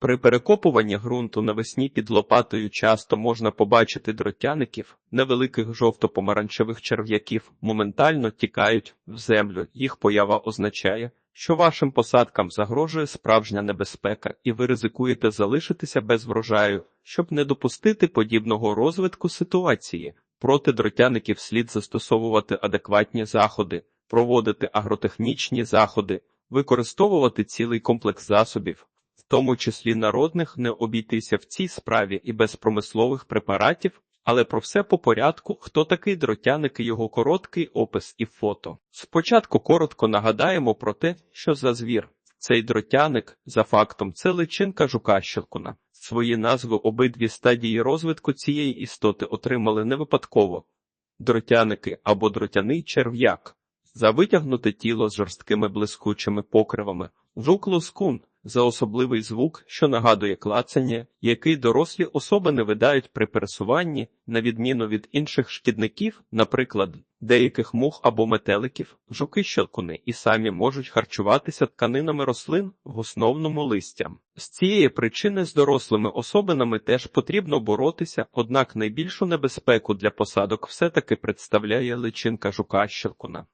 При перекопуванні ґрунту навесні під лопатою часто можна побачити дротяників, невеликих жовто-помаранчевих черв'яків моментально тікають в землю. Їх поява означає, що вашим посадкам загрожує справжня небезпека, і ви ризикуєте залишитися без врожаю, щоб не допустити подібного розвитку ситуації. Проти дротяників слід застосовувати адекватні заходи, проводити агротехнічні заходи, використовувати цілий комплекс засобів, тому числі народних, не обійтися в цій справі і без промислових препаратів, але про все по порядку, хто такий дротяник і його короткий опис і фото. Спочатку коротко нагадаємо про те, що за звір. Цей дротяник, за фактом, це личинка жука щелкуна. Свої назви обидві стадії розвитку цієї істоти отримали не випадково. Дротяники або дротяний черв'як. За витягнуте тіло з жорсткими блискучими покривами. Жук-лускун за особливий звук, що нагадує клацання, який дорослі особи не видають при пересуванні, на відміну від інших шкідників, наприклад, деяких мух або метеликів, жуки-щелкуни і самі можуть харчуватися тканинами рослин в основному листям. З цієї причини з дорослими особинами теж потрібно боротися, однак найбільшу небезпеку для посадок все-таки представляє личинка жука-щелкуна.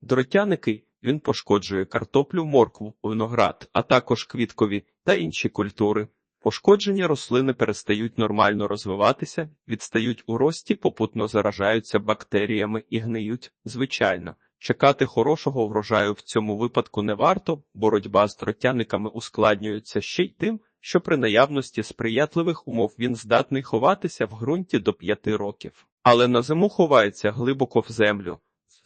Дротяники він пошкоджує картоплю, моркву, виноград, а також квіткові та інші культури. Пошкоджені рослини перестають нормально розвиватися, відстають у рості, попутно заражаються бактеріями і гниють. Звичайно, чекати хорошого врожаю в цьому випадку не варто, боротьба з дротяниками ускладнюється ще й тим, що при наявності сприятливих умов він здатний ховатися в ґрунті до п'яти років, але на зиму ховається глибоко в землю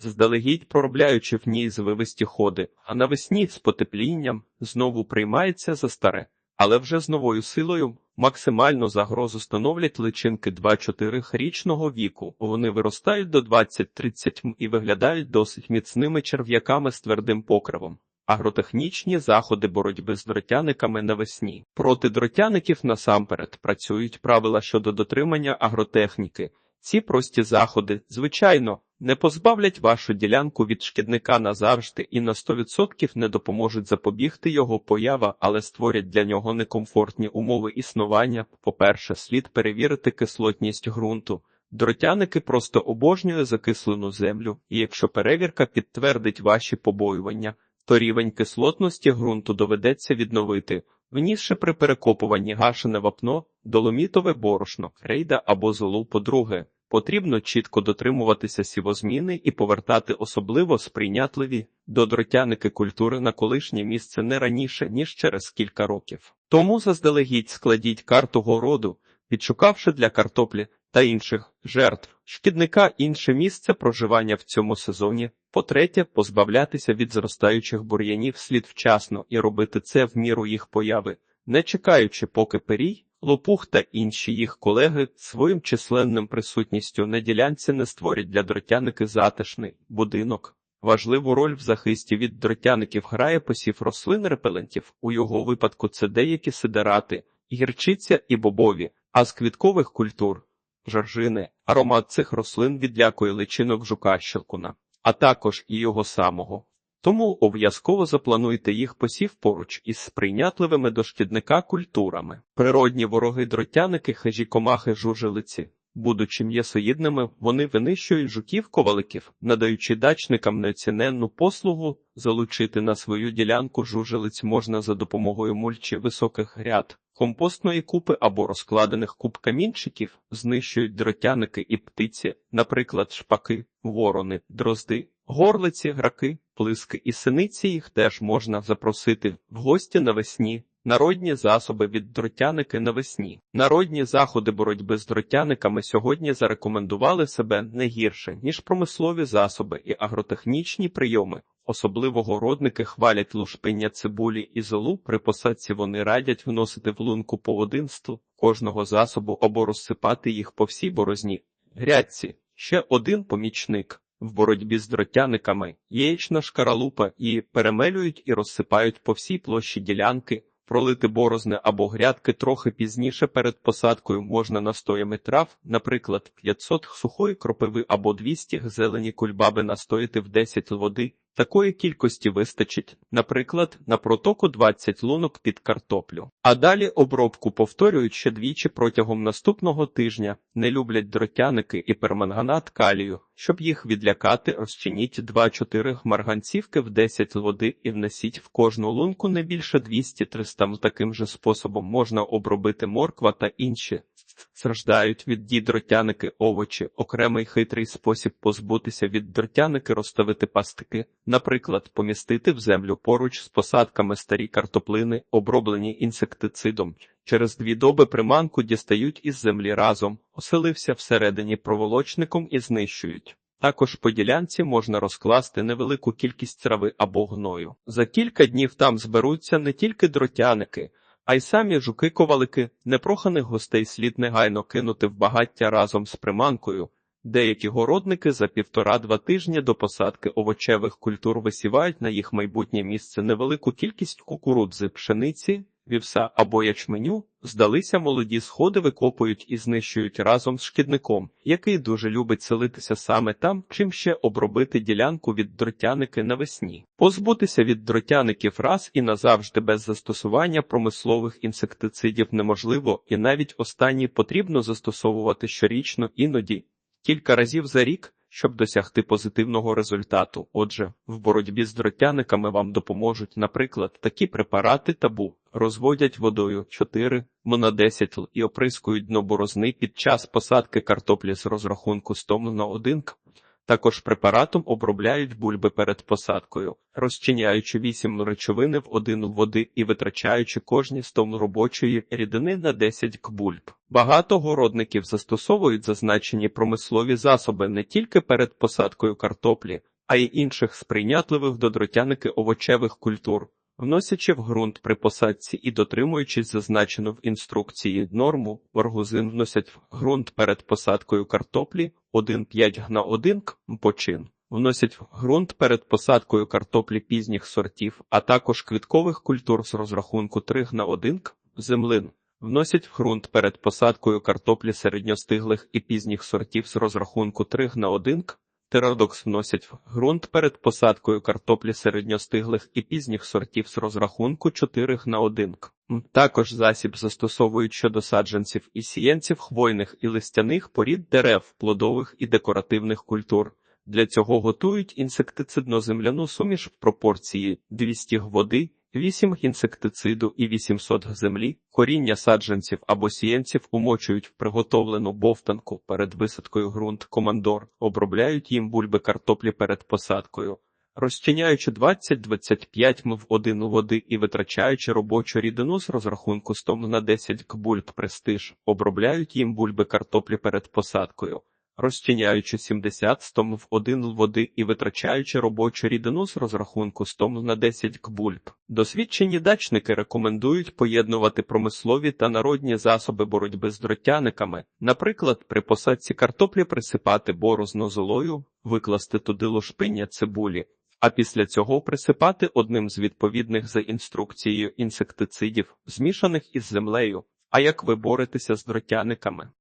заздалегідь проробляючи в ній звивисті ходи, а навесні з потеплінням знову приймається за старе, але вже з новою силою максимальну загрозу становлять личинки 2-4 річного віку. Вони виростають до 20-30 і виглядають досить міцними черв'яками з твердим покривом. Агротехнічні заходи боротьби з дротяниками навесні. Проти дротяників насамперед працюють правила щодо дотримання агротехніки. Ці прості заходи, звичайно, не позбавлять вашу ділянку від шкідника назавжди і на 100% не допоможуть запобігти його поява, але створять для нього некомфортні умови існування. По-перше, слід перевірити кислотність ґрунту. Дротяники просто обожнює закислену землю, і якщо перевірка підтвердить ваші побоювання, то рівень кислотності ґрунту доведеться відновити, внісши при перекопуванні гашене вапно, доломітове борошно, рейда або золу по-друге. Потрібно чітко дотримуватися сівозміни і повертати особливо сприйнятливі до дротяники культури на колишнє місце не раніше, ніж через кілька років. Тому заздалегідь складіть карту городу, відшукавши для картоплі та інших жертв шкідника інше місце проживання в цьому сезоні. По-третє, позбавлятися від зростаючих бур'янів слід вчасно і робити це в міру їх появи, не чекаючи, поки перій. Лопух та інші їх колеги своїм численним присутністю на ділянці не створять для дротяники затишний будинок. Важливу роль в захисті від дротяників грає посів рослин репелентів. У його випадку це деякі сидерати, гірчиця і бобові, а з квіткових культур жаржини. Аромат цих рослин відлякує личинок жука щелкуна, а також і його самого. Тому обов'язково заплануйте їх посів поруч із сприйнятливими до шкідника культурами. Природні вороги дротяники, хижі комахи жужелиці. Будучи м'ясоїдними, вони винищують жуків коваликів, надаючи дачникам неоціненну послугу, залучити на свою ділянку жужелиць можна за допомогою мульчі високих гряд, компостної купи або розкладених куб камінчиків, знищують дротяники і птиці, наприклад, шпаки, ворони, дрозди, горлиці, граки, плиски і синиці їх теж можна запросити в гості навесні. Народні засоби від дротяники навесні. Народні заходи боротьби з дротяниками сьогодні зарекомендували себе не гірше, ніж промислові засоби і агротехнічні прийоми. Особливо городники хвалять лушпиння цибулі і золу. При посадці вони радять вносити в лунку по одинству кожного засобу або розсипати їх по всій борозні. Грядці ще один помічник в боротьбі з дротяниками, яєчна шкаралупа і перемелюють і розсипають по всій площі ділянки, пролити борозни або грядки трохи пізніше перед посадкою можна настоями трав, наприклад, 500 сухої кропиви або 200 зелені кульбаби настояти в 10 води, Такої кількості вистачить, наприклад, на протоку 20 лунок під картоплю. А далі обробку повторюють ще двічі протягом наступного тижня. Не люблять дротяники і перманганат калію. Щоб їх відлякати, розчиніть 2-4 марганцівки в 10 води і внесіть в кожну лунку не більше 200-300 Таким же способом можна обробити морква та інші. Страждають від дій дротяники овочі, окремий хитрий спосіб позбутися від дротяники розставити пастики, наприклад, помістити в землю поруч з посадками старі картоплини, оброблені інсектицидом. Через дві доби приманку дістають із землі разом, оселився всередині проволочником і знищують. Також по ділянці можна розкласти невелику кількість трави або гною. За кілька днів там зберуться не тільки дротяники, а й самі жуки-ковалики, непроханих гостей слід негайно кинути в багаття разом з приманкою. Деякі городники за півтора-два тижні до посадки овочевих культур висівають на їх майбутнє місце невелику кількість кукурудзи, пшениці, вівса або ячменю. Здалися молоді сходи викопують і знищують разом з шкідником, який дуже любить селитися саме там, чим ще обробити ділянку від дротяники навесні. Позбутися від дротяників раз і назавжди без застосування промислових інсектицидів неможливо, і навіть останні потрібно застосовувати щорічно іноді кілька разів за рік, щоб досягти позитивного результату. Отже, в боротьбі з дротяниками вам допоможуть, наприклад, такі препарати табу розводять водою 4 на 10 л і оприскують дно борозни під час посадки картоплі з розрахунку 100 на 1 к. Також препаратом обробляють бульби перед посадкою, розчиняючи 8 речовини в один води і витрачаючи кожні 100 робочої рідини на 10 к бульб. Багато городників застосовують зазначені промислові засоби не тільки перед посадкою картоплі, а й інших сприйнятливих до дротяники овочевих культур. Вносячи в ґрунт при посадці і дотримуючись зазначену в інструкції норму, оргузин вносять в ґрунт перед посадкою картоплі 1,5 на 1 к почин. Вносять в ґрунт перед посадкою картоплі пізніх сортів, а також квіткових культур з розрахунку 3 на 1 к землин. Вносять в ґрунт перед посадкою картоплі середньостиглих і пізніх сортів з розрахунку 3 на 1 к Терадокс вносять в ґрунт перед посадкою картоплі середньостиглих і пізніх сортів з розрахунку 4 на 1 к. Також засіб застосовують щодо саджанців і сіянців хвойних і листяних порід дерев, плодових і декоративних культур. Для цього готують інсектицидно-земляну суміш в пропорції 200 г води, 8 інсектициду і 800 г землі. Коріння саджанців або сіянців умочують в приготовлену бовтанку перед висадкою ґрунт командор, обробляють їм бульби картоплі перед посадкою. Розчиняючи 20-25 м в один води і витрачаючи робочу рідину з розрахунку 100 на 10 к престиж, обробляють їм бульби картоплі перед посадкою. Розчиняючи 70 стом в один води і витрачаючи робочу рідину з розрахунку 100 на 10 к бульб. Досвідчені дачники рекомендують поєднувати промислові та народні засоби боротьби з дротяниками, наприклад, при посадці картоплі присипати борозно золою, викласти туди лошпиння цибулі, а після цього присипати одним з відповідних за інструкцією інсектицидів, змішаних із землею. А як ви боретеся з дротяниками?